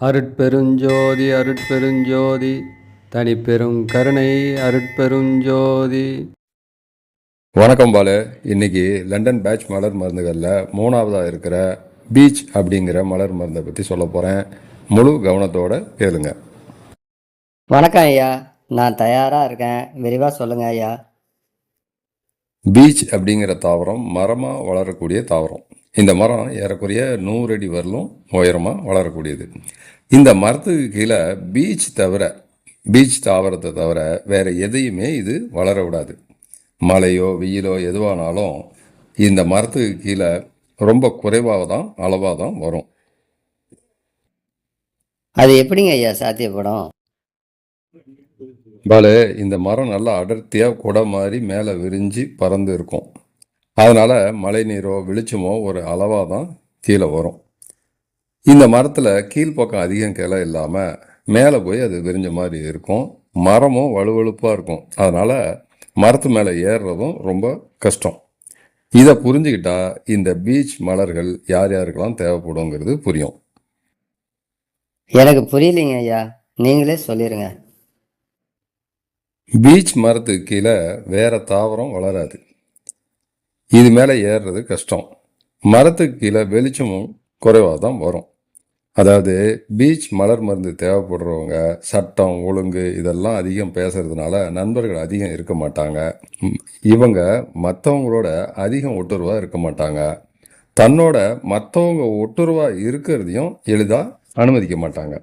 அருட்பெருஞ்சோதி அருட்பெருஞ்சோதி தனிப்பெரும் கருணை அருட்பெருஞ்சோதி. வணக்கம் பாலு. இன்னைக்கு லண்டன் பேட்ச் மலர் மருந்துகளில் மூணாவதாக இருக்கிற பீச் அப்படிங்கிற மலர் மருந்தை பற்றி சொல்ல போகிறேன் முழு கவனத்தோட கேளுங்க. வணக்கம் ஐயா. நான் தயாராக இருக்கேன். விரிவாக சொல்லுங்க ஐயா. பீச் அப்படிங்கிற தாவரம் மரமாக வளரக்கூடிய தாவரம். இந்த மரம் ஏறக்குறைய நூறு அடி வரலும் உயரமாக வளரக்கூடியது. இந்த மரத்துக்கு கீழே பீச் தவிர பீச் தாவரத்தை தவிர வேற எதையுமே இது வளர விடாது. மழையோ வெயிலோ எதுவானாலும் இந்த மரத்துக்கு கீழே ரொம்ப குறைவாக தான் அளவாக தான் வரும். அது எப்படிங்க ஐயா சாத்தியப்படும்? பாலு இந்த மரம் நல்லா அடர்த்தியாக குடை மாதிரி மேலே விரிஞ்சு பறந்து இருக்கும். அதனால் மழை நீரோ வெளிச்சமோ ஒரு அளவாக தான் கீழே வரும். இந்த மரத்தில் கீழ்ப்பக்கம் அதிகம் கிளை இல்லாமல் மேலே போய் அது விரிஞ்ச மாதிரி இருக்கும். மரமும் வலுவழுப்பாக இருக்கும். அதனால் மரத்து மேலே ஏறுறதும் ரொம்ப கஷ்டம். இதை புரிஞ்சுக்கிட்டா இந்த பீச் மலர்கள் யார் யாருக்கெல்லாம் தேவைப்படுங்கிறது புரியும். எனக்கு புரியலைங்க ஐயா. நீங்களே சொல்லிடுங்க பீச் மரத்துக்கு கீழே வேற தாவரம் வளராது. இது மேலே ஏறுறது கஷ்டம். மரத்துக்கு கீழே வெளிச்சமும் குறைவாக தான் வரும். அதாவது பீச் மலர் மருந்து தேவைப்படுறவங்க சட்டம் ஒழுங்கு இதெல்லாம் அதிகம் பேசுறதுனால நண்பர்கள் அதிகம் இருக்க மாட்டாங்க. இவங்க மற்றவங்களோட அதிகம் ஒட்டுருவாக இருக்க மாட்டாங்க. தன்னோட மற்றவங்க ஒட்டுருவாக இருக்கிறதையும் எளிதாக அனுமதிக்க மாட்டாங்க.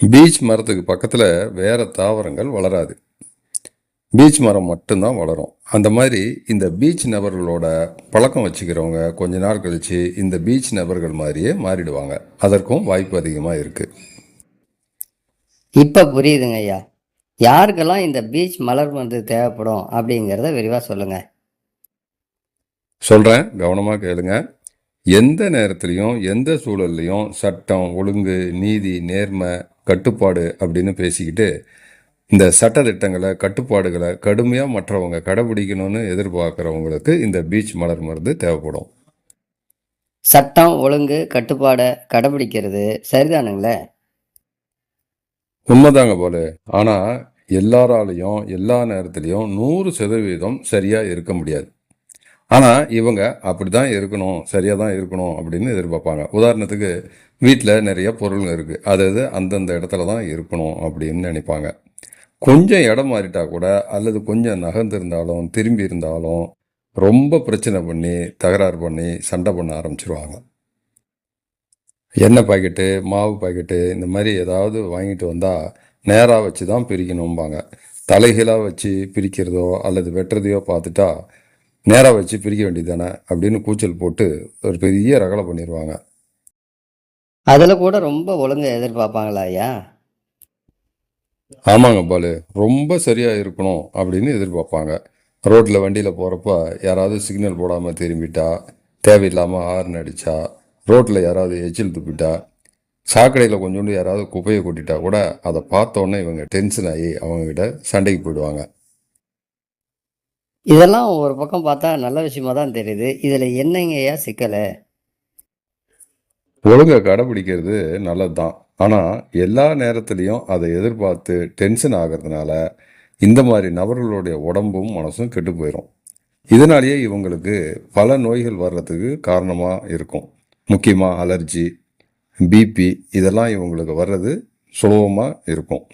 பீச் மரத்துக்கு பக்கத்தில் வேறு தாவரங்கள் வளராது. பீச் மரம் மட்டும்தான் வளரும். அந்த மாதிரி இந்த பீச் நபர்களோட பழக்கம் வச்சுக்கிறவங்க கொஞ்ச நாள் கழிச்சு இந்த பீச் நபர்கள் மாதிரியே மாறிடுவாங்க. அதற்கும் வாய்ப்பு அதிகமாக இருக்கு. இப்போ புரியுதுங்க ஐயா. யாருக்கெல்லாம் இந்த பீச் மலர் மருந்து தேவைப்படும் அப்படிங்கிறத விரிவாக சொல்லுங்க. சொல்கிறேன் கவனமாக கேளுங்க. எந்த நேரத்துலையும் எந்த சூழல்லையும் சட்டம் ஒழுங்கு நீதி நேர்மை கட்டுப்பாடு அப்படின்னு பேசிக்கிட்டு இந்த சட்டதிட்டங்களை கட்டுப்பாடுகளை கடுமையாக மற்றவங்க கடைபிடிக்கணும்னு எதிர்பார்க்குறவங்களுக்கு இந்த பீச் மலர் மருந்து தேவைப்படும். சட்டம் ஒழுங்கு கட்டுப்பாடை கடைபிடிக்கிறது. சரிதானுங்களே? உண்மைதாங்க போல. ஆனால் எல்லாராலையும் எல்லா நேரத்துலையும் நூறு சதவீதம் சரியாக இருக்க முடியாது. ஆனால் இவங்க அப்படி தான் இருக்கணும் சரியாக தான் இருக்கணும் அப்படின்னு எதிர்பார்ப்பாங்க. உதாரணத்துக்கு வீட்டில் நிறைய பொருளுங்க இருக்குது அது அந்தந்த இடத்துல தான் இருக்கணும் அப்படின்னு நினைப்பாங்க. கொஞ்சம் இடம் மாறிட்டா கூட அல்லது கொஞ்சம் நகர்ந்திருந்தாலும் திரும்பி இருந்தாலும் ரொம்ப பிரச்சனை பண்ணி தகராறு பண்ணி சண்டை பண்ண ஆரம்பிச்சிருவாங்க. எண்ணெய் பாக்கெட்டு மாவு பாக்கெட்டு இந்த மாதிரி ஏதாவது வாங்கிட்டு வந்தால் நேராக வச்சு தான் பிரிக்கணும்பாங்க. தலைகீழாக வச்சு பிரிக்கிறதோ அல்லது வெட்டுறதையோ பார்த்துட்டா நேராக வச்சு பிரிக்க வேண்டியது தானே அப்படின்னு கூச்சல் போட்டு ஒரு பெரிய ரகலை பண்ணிடுவாங்க அதில் கூட ரொம்ப ஒழுங்கு எதிர்பார்ப்பாங்களா ஐயா? ஆமாங்க பாலு. ரொம்ப சரியாக இருக்கணும் அப்படின்னு எதிர்பார்ப்பாங்க. ரோட்டில் வண்டியில் போகிறப்ப யாராவது சிக்னல் போடாமல் திரும்பிட்டா தேவையில்லாமல் ஹார்ன் அடித்தா ரோட்டில் யாராவது எச்சில் துப்பிட்டா சாக்கடையில் கொஞ்சோண்டு யாராவது குப்பையை கொட்டிட்டா கூட அதை பார்த்தோன்னே இவங்க டென்ஷன் ஆகி அவங்கக்கிட்ட சண்டைக்கு போயிடுவாங்க. இதெல்லாம் ஒரு பக்கம் பார்த்தா நல்ல விஷயமா தான் தெரியுது. இதில் என்னங்க ஐயா சிக்கலை? ஒழுங்கை கடைபிடிக்கிறது நல்லது தான் ஆனால் எல்லா நேரத்துலையும் அதை எதிர்பார்த்து டென்ஷன் ஆகிறதுனால இந்த மாதிரி நபர்களுடைய உடம்பும் மனசும் கெட்டு போயிடும் இதனாலேயே இவங்களுக்கு பல நோய்கள் வர்றதுக்கு காரணமாக இருக்கும். முக்கியமாக அலர்ஜி பிபி இதெல்லாம் இவங்களுக்கு வர்றது சுலபமாக இருக்கும்.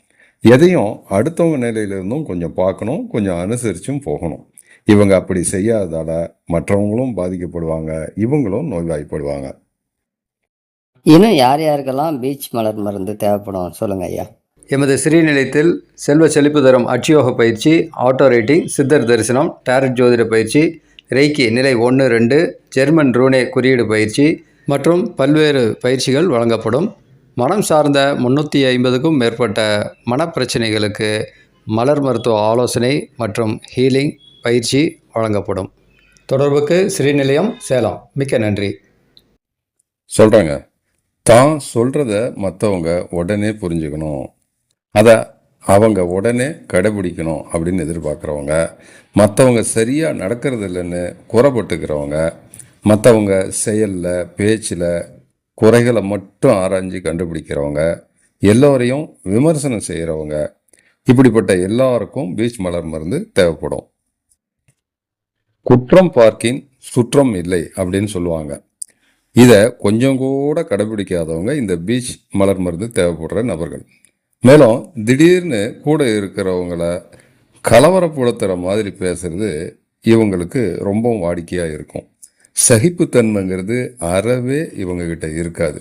எதையும் அடுத்தவங்க நிலையிலிருந்தும் கொஞ்சம் பார்க்கணும் கொஞ்சம் அனுசரித்தும் போகணும். இவங்க அப்படி செய்யாததால் மற்றவங்களும் பாதிக்கப்படுவாங்க இவங்களும் நோய்வாய்ப்படுவாங்க. இன்னும் யார் யாருக்கெல்லாம் பீச் மலர் மருந்து தேவைப்படும் சொல்லுங்க ஐயா. எமது ஸ்ரீநிலையத்தில் செல்வ செழிப்பு தரும் அட்சியோக பயிற்சி ஆட்டோ ரேட்டிங் சித்தர் தரிசனம் டேரட் ஜோதிட பயிற்சி ரெய்கி நிலை ஒன்று ரெண்டு ஜெர்மன் ரூனே குறியீடு பயிற்சி மற்றும் பல்வேறு பயிற்சிகள் வழங்கப்படும். மனம் சார்ந்த முன்னூற்றி ஐம்பதுக்கும் மேற்பட்ட மனப்பிரச்சனைகளுக்கு மலர் மருத்துவ ஆலோசனை மற்றும் ஹீலிங் பயிற்சி வழங்கப்படும். தொடர்புக்கு ஸ்ரீநிலையம் சேலம். மிக்க நன்றி. சொல்கிறாங்க தான் சொல்கிறத மற்றவங்க உடனே புரிஞ்சுக்கணும். அதை அவங்க உடனே கடைபிடிக்கணும் அப்படின்னு எதிர்பார்க்குறவங்க மற்றவங்க சரியாக நடக்கிறது இல்லைன்னு குறைப்பட்டுக்கிறவங்க மற்றவங்க செயலில் பேச்சில் குறைகளை மட்டும் ஆராய்ஞ்சு கண்டுபிடிக்கிறவங்க எல்லோரையும் விமர்சனம் செய்கிறவங்க இப்படிப்பட்ட எல்லாருக்கும் பீச் மலர் மருந்து தேவைப்படும். குற்றம் பார்க்கின் சுற்றம் இல்லை அப்படின்னு சொல்லுவாங்க. இதை கொஞ்சம் கூட கடைபிடிக்காதவங்க இந்த பீச் மலர் மருந்து தேவைப்படுற நபர்கள். மேலும் திடீர்னு கூட இருக்கிறவங்கள கலவரப்படுத்துகிற மாதிரி பேசுறது இவங்களுக்கு ரொம்பவும் வாடிக்கையாக இருக்கும். சகிப்புத்தன்மைங்கிறது அறவே இவங்கக்கிட்ட இருக்காது.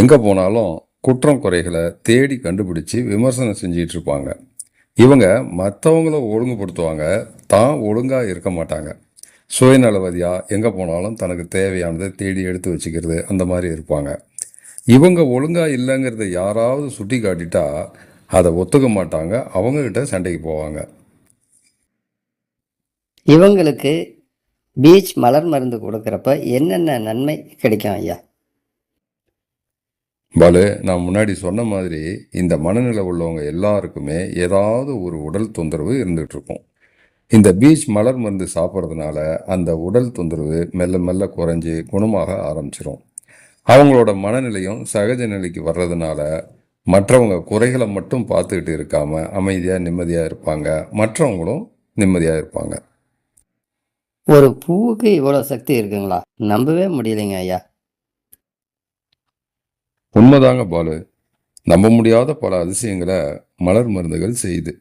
எங்கே போனாலும் குற்றம் குறைகளை தேடி கண்டுபிடிச்சு விமர்சனம் செஞ்சிகிட்டு இருப்பாங்க. இவங்க மற்றவங்கள ஒழுங்குபடுத்துவாங்க தான் ஒழுங்காக இருக்க மாட்டாங்க. சுயநலவதியாக எங்கே போனாலும் தனக்கு தேவையானதை தேடி எடுத்து வச்சுக்கிறது அந்த மாதிரி இருப்பாங்க. இவங்க ஒழுங்காக இல்லைங்கிறத யாராவது சுட்டி காட்டிட்டா அதை ஒத்துக்க மாட்டாங்க. அவங்கக்கிட்ட சண்டைக்கு போவாங்க. இவங்களுக்கு பீச் மலர் மருந்து கொடுக்குறப்ப என்னென்ன நன்மை கிடைக்கும் ஐயா? பாலு நான் முன்னாடி சொன்ன மாதிரி இந்த மனநிலை உள்ளவங்க எல்லாருக்குமே ஏதாவது ஒரு உடல் தொந்தரவு இருந்துகிட்டு இருக்கும். இந்த பீச் மலர் மருந்து சாப்பிட்றதுனால அந்த உடல் தொந்தரவு மெல்ல மெல்ல குறைஞ்சி குணமாக ஆரம்பிச்சிரும். அவங்களோட மனநிலையும் சகஜ நிலைக்கு வர்றதுனால மற்றவங்க குறைகளை மட்டும் பார்த்துக்கிட்டு இருக்காம அமைதியாக நிம்மதியாக இருப்பாங்க. மற்றவங்களும் நிம்மதியாக இருப்பாங்க. ஒரு பூவுக்கு இவ்வளோ சக்தி இருக்குங்களா? நம்பவே முடியலைங்க ஐயா. உண்மைதாங்க பாலு. நம்ப முடியாத பல அதிசயங்களை மலர் மருந்துகள் செய்யுது.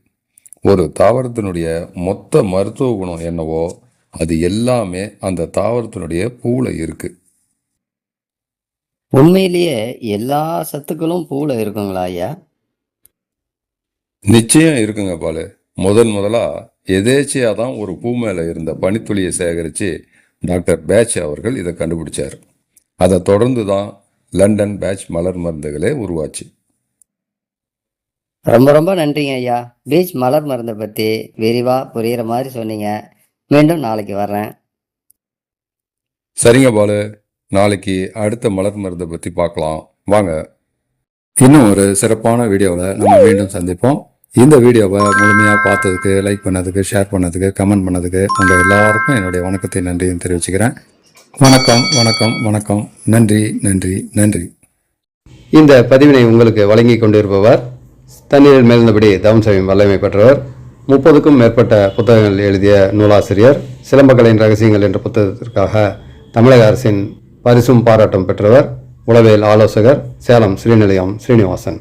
ஒரு தாவரத்தினுடைய மொத்த மருத்துவ குணம் என்னவோ அது எல்லாமே அந்த தாவரத்தினுடைய பூவில் இருக்கு. உண்மையிலேயே எல்லா சத்துக்களும் பூவில் இருக்குங்களா ஐயா? நிச்சயம் இருக்குங்க பாலு. முதன் முதலா எதேச்சையாக தான் ஒரு பூ மேலே இருந்த பனித்துளியை சேகரித்து டாக்டர் பேட்ச் அவர்கள் இதை கண்டுபிடிச்சார். அதை தொடர்ந்து தான் லண்டன் பேட்ச் மலர் மருந்துகளே உருவாச்சு. ரொம்ப ரொம்ப நன்றிங்க ஐயா. பீச் மலர் மருந்தை பற்றி விரிவாக புரிகிற மாதிரி சொன்னீங்க. மீண்டும் நாளைக்கு வர்றேன். சரிங்க பாலு. நாளைக்கு அடுத்த மலர் மருந்தை பற்றி பார்க்கலாம். வாங்க. இன்னும் ஒரு சிறப்பான வீடியோவில் நம்ம மீண்டும் சந்திப்போம். இந்த வீடியோவை முழுமையாக பார்த்ததுக்கு லைக் பண்ணதுக்கு ஷேர் பண்ணதுக்கு கமெண்ட் பண்ணதுக்கு உங்கள் எல்லாருக்கும் என்னுடைய வணக்கத்தை நன்றியும் தெரிவிச்சுக்கிறேன். வணக்கம் வணக்கம் வணக்கம். நன்றி நன்றி நன்றி. இந்த பதிவினை உங்களுக்கு வழங்கி கொண்டிருப்பவர் தண்ணீரில் மேல்ந்தபடி தவம் வல்லமை பெற்றவர். முப்பதுக்கும் மேற்பட்ட புத்தகங்கள் எழுதிய நூலாசிரியர். சிலம்பக்கலையின் ரகசியங்கள் என்ற புத்தகத்திற்காக தமிழக அரசின் பரிசும் பாராட்டும் பெற்றவர். உளவியல் ஆலோசகர் சேலம் ஸ்ரீநிலையம் ஸ்ரீனிவாசன்